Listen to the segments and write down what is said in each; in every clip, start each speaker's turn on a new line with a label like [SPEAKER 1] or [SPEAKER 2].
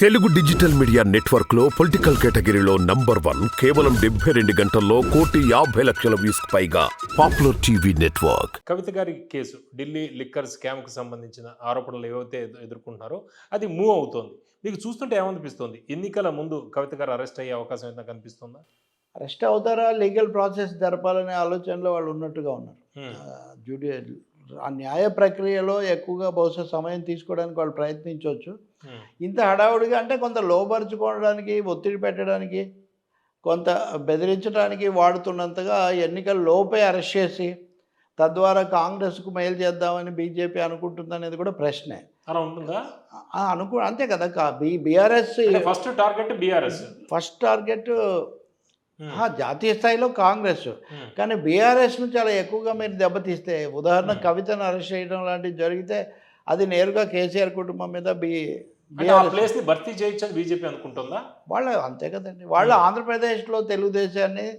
[SPEAKER 1] Telugu digital media నెట్వర్క్లో political కేటగిరీలో number one కేవలం డెబ్బై రెండు గంటల్లో కోటి యాభై లక్షల వ్యూస్ పైగా పాపులర్ టీవీ నెట్వర్క్.
[SPEAKER 2] కవిత గారి కేసు ఢిల్లీ లిక్కర్ స్కామ్కి సంబంధించిన ఆరోపణలు ఏవైతే ఎదు- ఎదుర్కొంటున్నారో అది మూవ్ అవుతోంది. మీకు చూస్తుంటే ఏమనిపిస్తుంది? ఎన్నికల ముందు కవిత గారు అరెస్ట్ అయ్యే అవకాశం ఏదైనా కనిపిస్తుందా?
[SPEAKER 3] అరెస్ట్ అవుతారా? లీగల్ ప్రాసెస్ జరపాలనే ఆలోచనలో వాళ్ళు ఉన్నట్టుగా ఉన్నారు. జుడి ఆ న్యాయ ప్రక్రియలో ఎక్కువగా బహుశా సమయం తీసుకోవడానికి వాళ్ళు ప్రయత్నించవచ్చు. ఇంత హడావుడిగా అంటే కొంత లోపరుచుకోవడానికి ఒత్తిడి పెట్టడానికి కొంత బెదిరించడానికి వాడుతున్నంతగా ఎన్నికల లోపే అరెస్ట్ చేసి తద్వారా కాంగ్రెస్కు మేలు చేద్దామని బీజేపీ అనుకుంటుందనేది కూడా ప్రశ్నే.
[SPEAKER 2] అలా ఉంటుందా?
[SPEAKER 3] ఆ, అనుకో అంతే కదా BRS
[SPEAKER 2] first target BRS.
[SPEAKER 3] First target ఆ, జాతీయ స్థాయిలో కాంగ్రెస్. కానీ బీఆర్ఎస్ను చాలా ఎక్కువగా మీరు దెబ్బతీస్తే ఉదాహరణ
[SPEAKER 2] Hmm.
[SPEAKER 3] కవితను అరెస్ట్ చేయడం లాంటివి జరిగితే అది నేరుగా కేసీఆర్ కుటుంబం మీద బి
[SPEAKER 2] అంటే ఆ
[SPEAKER 3] BRS
[SPEAKER 2] ప్లేస్ని భర్తీ చేయొచ్చని బీజేపీ అనుకుంటుందా?
[SPEAKER 3] వాళ్ళ అంతే కదండి. వాళ్ళు
[SPEAKER 2] Hmm.
[SPEAKER 3] ఆంధ్రప్రదేశ్లో తెలుగుదేశాన్ని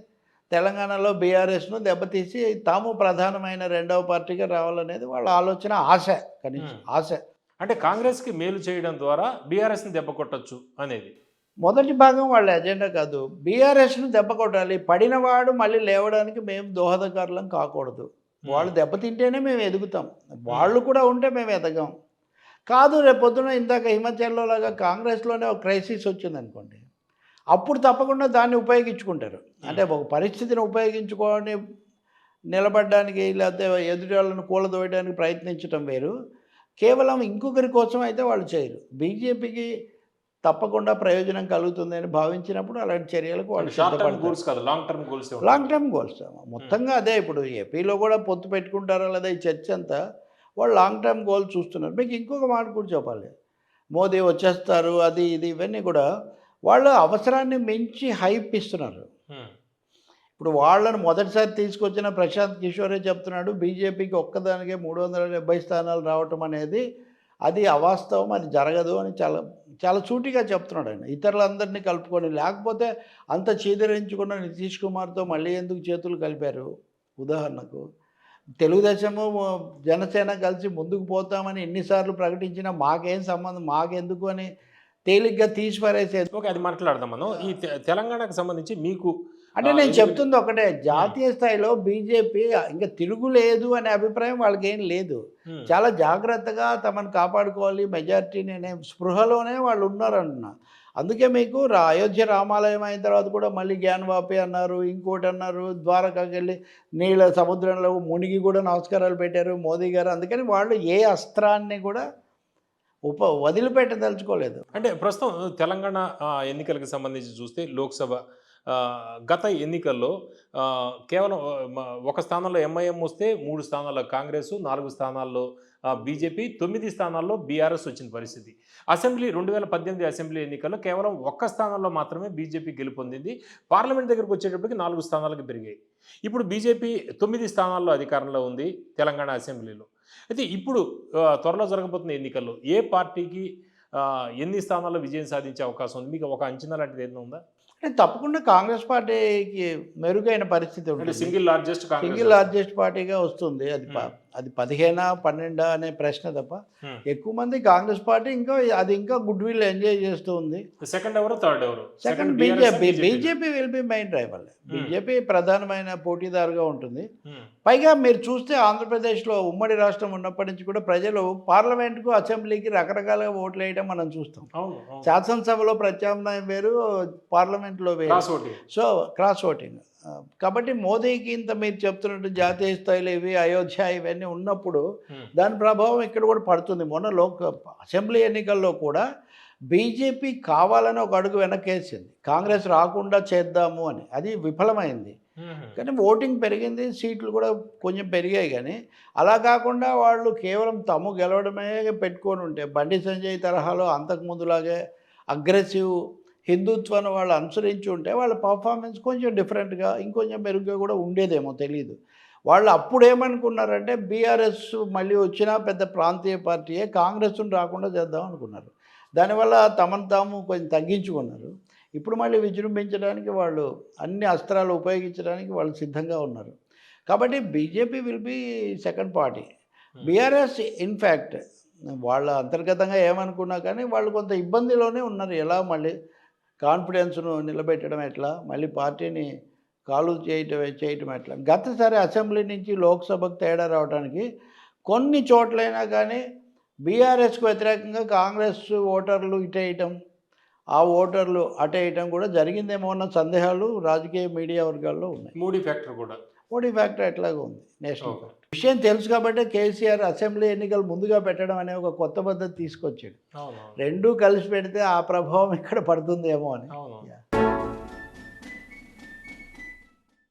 [SPEAKER 3] తెలంగాణలో బీఆర్ఎస్ను దెబ్బతీసి తాము ప్రధానమైన రెండవ పార్టీగా రావాలనేది వాళ్ళ ఆలోచన ఆశ కనీసం
[SPEAKER 2] Hmm.
[SPEAKER 3] ఆశ.
[SPEAKER 2] అంటే కాంగ్రెస్కి మేలు చేయడం ద్వారా బీఆర్ఎస్ని దెబ్బ కొట్టొచ్చు అనేది.
[SPEAKER 3] మొదటి భాగం వాళ్ళ ఎజెండా కాదు. బీఆర్ఎస్ను దెబ్బ కొట్టాలి. పడినవాడు మళ్ళీ లేవడానికి మేము దోహదకారులం కాకూడదు. వాళ్ళు దెబ్బతింటేనే మేము ఎదుగుతాం. వాళ్ళు కూడా ఉంటే మేము ఎదగం. కాదు రేపు పొద్దున ఇందాక హిమాచల్లో లాగా కాంగ్రెస్లోనే ఒక క్రైసిస్ వచ్చింది అనుకోండి అప్పుడు తప్పకుండా దాన్ని ఉపయోగించుకుంటారు. అంటే ఒక పరిస్థితిని ఉపయోగించుకొని నిలబడడానికి లేకపోతే ఎదుటి వాళ్ళని కూలదోయడానికి ప్రయత్నించడం వేరు. కేవలం ఇంకొకరి కోసం అయితే వాళ్ళు చేయరు. బీజేపీకి తప్పకుండా ప్రయోజనం కలుగుతుందని భావించినప్పుడు అలాంటి చర్యలకు వాళ్ళు
[SPEAKER 2] గోల్స్ కాదు long term goals
[SPEAKER 3] long term goals మొత్తంగా అదే ఇప్పుడు ఏపీలో కూడా పొత్తు పెట్టుకుంటారా లేదా ఈ చర్చ అంతా? వాళ్ళు లాంగ్ టర్మ్ గోల్ చూస్తున్నారు. మీకు ఇంకొక మాట కూడా చెప్పాలి. మోదీ వచ్చేస్తారు అది ఇది ఇవన్నీ కూడా వాళ్ళు అవసరాన్ని మించి హైప్ ఇస్తున్నారు. ఇప్పుడు వాళ్ళని మొదటిసారి తీసుకొచ్చిన ప్రశాంత్ కిషోరే చెప్తున్నాడు బీజేపీకి ఒక్కదానికే మూడు వందల డెబ్బై స్థానాలు రావటం అనేది అది అవాస్తవం అది జరగదు అని చాలా చాలా సూటిగా చెప్తున్నాడు ఆయన. ఇతరులందరినీ కలుపుకొని లేకపోతే అంత చీదరించుకున్న నితీష్ కుమార్తో మళ్ళీ ఎందుకు చేతులు కలిపారు? ఉదాహరణకు తెలుగుదేశము జనసేన కలిసి ముందుకు పోతామని ఎన్నిసార్లు ప్రకటించినా మాకేం సంబంధం మాకెందుకు అని తేలిగ్గా తీసి పారేసేది
[SPEAKER 2] ఓకే అది మాట్లాడదాం మనం. ఈ తెలంగాణకు సంబంధించి మీకు
[SPEAKER 3] అంటే నేను చెప్తుంది ఒకటే జాతీయ స్థాయిలో బీజేపీ ఇంకా తిరుగులేదు అనే అభిప్రాయం వాళ్ళకి ఏం లేదు. చాలా జాగ్రత్తగా తమను కాపాడుకోవాలి మెజారిటీని అనే స్పృహలోనే వాళ్ళు ఉన్నారంటున్నా అందుకే మీకు రా అయోధ్య రామాలయం అయిన తర్వాత కూడా మళ్ళీ జ్ఞానవాపి అన్నారు ఇంకోటి అన్నారు ద్వారకాకి వెళ్ళి నీళ్ళ సముద్రంలో మునిగి కూడా నమస్కారాలు పెట్టారు మోదీ గారు. అందుకని వాళ్ళు ఏ అస్త్రాన్ని కూడా ఉప వదిలిపెట్టదలుచుకోలేదు.
[SPEAKER 2] అంటే ప్రస్తుతం తెలంగాణ ఎన్నికలకు సంబంధించి చూస్తే లోక్సభ గత ఎన్నికల్లో కేవలం ఒక స్థానంలో ఎంఐఎం వస్తే మూడు స్థానాల్లో కాంగ్రెస్ నాలుగు స్థానాల్లో బీజేపీ తొమ్మిది స్థానాల్లో బీఆర్ఎస్ వచ్చిన పరిస్థితి. అసెంబ్లీ రెండు వేల పద్దెనిమిది అసెంబ్లీ ఎన్నికల్లో కేవలం ఒక్క స్థానంలో మాత్రమే బీజేపీ గెలుపొందింది. పార్లమెంట్ దగ్గరకు వచ్చేటప్పటికి నాలుగు స్థానాలకు పెరిగాయి. ఇప్పుడు బీజేపీ తొమ్మిది స్థానాల్లో అధికారంలో ఉంది తెలంగాణ అసెంబ్లీలో. అయితే ఇప్పుడు త్వరలో జరగబోతున్న ఎన్నికల్లో ఏ పార్టీకి ఎన్ని స్థానాల్లో విజయం సాధించే అవకాశం ఉంది? మీకు ఒక అంచనా లాంటిది ఏదైనా ఉందా?
[SPEAKER 3] అంటే తప్పకుండా కాంగ్రెస్ పార్టీకి మెరుగైన పరిస్థితి ఉంటుంది.
[SPEAKER 2] సింగిల్ లార్జెస్ట్
[SPEAKER 3] సింగిల్ లార్జెస్ట్ పార్టీగా వస్తుంది. అది అది పదిహేనా పన్నెండా అనే ప్రశ్న తప్ప ఎక్కువ మంది కాంగ్రెస్ పార్టీ ఇంకా అది ఇంకా గుడ్ విల్ ఎంజాయ్ చేస్తూ ఉంది.
[SPEAKER 2] సెకండ్ ఎవరు? థర్డ్ ఎవరు?
[SPEAKER 3] Second BJP. BJP will be main rival BJP ప్రధానమైన పోటీదారుగా ఉంటుంది.
[SPEAKER 2] Hmm.
[SPEAKER 3] పైగా మీరు చూస్తే ఆంధ్రప్రదేశ్లో ఉమ్మడి రాష్ట్రం ఉన్నప్పటి నుంచి కూడా ప్రజలు పార్లమెంట్కు అసెంబ్లీకి రకరకాలుగా ఓట్లు వేయడం మనం చూస్తాం. శాసనసభలో ప్రత్యామ్నాయం వేరు పార్లమెంట్లో వేరు. సో క్రాస్ ఓటింగ్ కాబట్టి మోదీకి ఇంత మీరు చెప్తున్నట్టు జాతీయ స్థాయిలో ఇవి అయోధ్య ఇవన్నీ ఉన్నప్పుడు. దాని ప్రభావం ఇక్కడ కూడా పడుతుంది మొన్న లోక్ అసెంబ్లీ ఎన్నికల్లో కూడా బీజేపీ కావాలని ఒక అడుగు వెనకేసింది కాంగ్రెస్ రాకుండా చేద్దాము అని అది విఫలమైంది. కానీ ఓటింగ్ పెరిగింది సీట్లు కూడా కొంచెం పెరిగాయి కానీ అలా కాకుండా వాళ్ళు కేవలం తము గెలవడమే పెట్టుకొని ఉంటే బండి సంజయ్ తరహాలో అంతకుముందులాగే అగ్రెసివ్ హిందుత్వాన్ని వాళ్ళు అనుసరించి ఉంటే వాళ్ళ పర్ఫార్మెన్స్ కొంచెం డిఫరెంట్గా ఇంకొంచెం మెరుగ్గా కూడా ఉండేదేమో తెలియదు వాళ్ళు అప్పుడు ఏమనుకున్నారంటే బీఆర్ఎస్ మళ్ళీ వచ్చినా పెద్ద ప్రాంతీయ పార్టీయే కాంగ్రెస్ను రాకుండా చేద్దాం అనుకున్నారు. దానివల్ల తమను తాము కొంచెం తగ్గించుకున్నారు. ఇప్పుడు మళ్ళీ విజృంభించడానికి వాళ్ళు అన్ని అస్త్రాలు ఉపయోగించడానికి వాళ్ళు సిద్ధంగా ఉన్నారు. కాబట్టి BJP will be second party BRS in fact వాళ్ళ అంతర్గతంగా ఏమనుకున్నా కానీ వాళ్ళు కొంత ఇబ్బందిలోనే ఉన్నారు. ఎలా మళ్ళీ కాన్ఫిడెన్స్ను నిలబెట్టడం ఎట్లా? మళ్ళీ పార్టీని కాలు చేయటం చేయటం ఎట్లా? గతసారి అసెంబ్లీ నుంచి లోక్సభకు తేడా రావడానికి కొన్ని చోట్లైనా కానీ బీఆర్ఎస్కు వ్యతిరేకంగా కాంగ్రెస్ ఓటర్లు ఇటేయటం ఆ ఓటర్లు అటేయటం కూడా జరిగిందేమో అన్న సందేహాలు రాజకీయ మీడియా వర్గాల్లో ఉన్నాయి.
[SPEAKER 2] మూడీ ఫ్యాక్టర్ కూడా.
[SPEAKER 3] మోడీ ఫ్యాక్టర్ ఎట్లాగో ఉంది నేషనల్. ఫ్యాక్టర్ విషయం తెలుసు కాబట్టి కేసీఆర్ అసెంబ్లీ ఎన్నికలు ముందుగా పెట్టడం అనే ఒక కొత్త పద్ధతి తీసుకొచ్చాడు. రెండూ కలిసి పెడితే ఆ ప్రభావం ఇక్కడ పడుతుందేమో అని.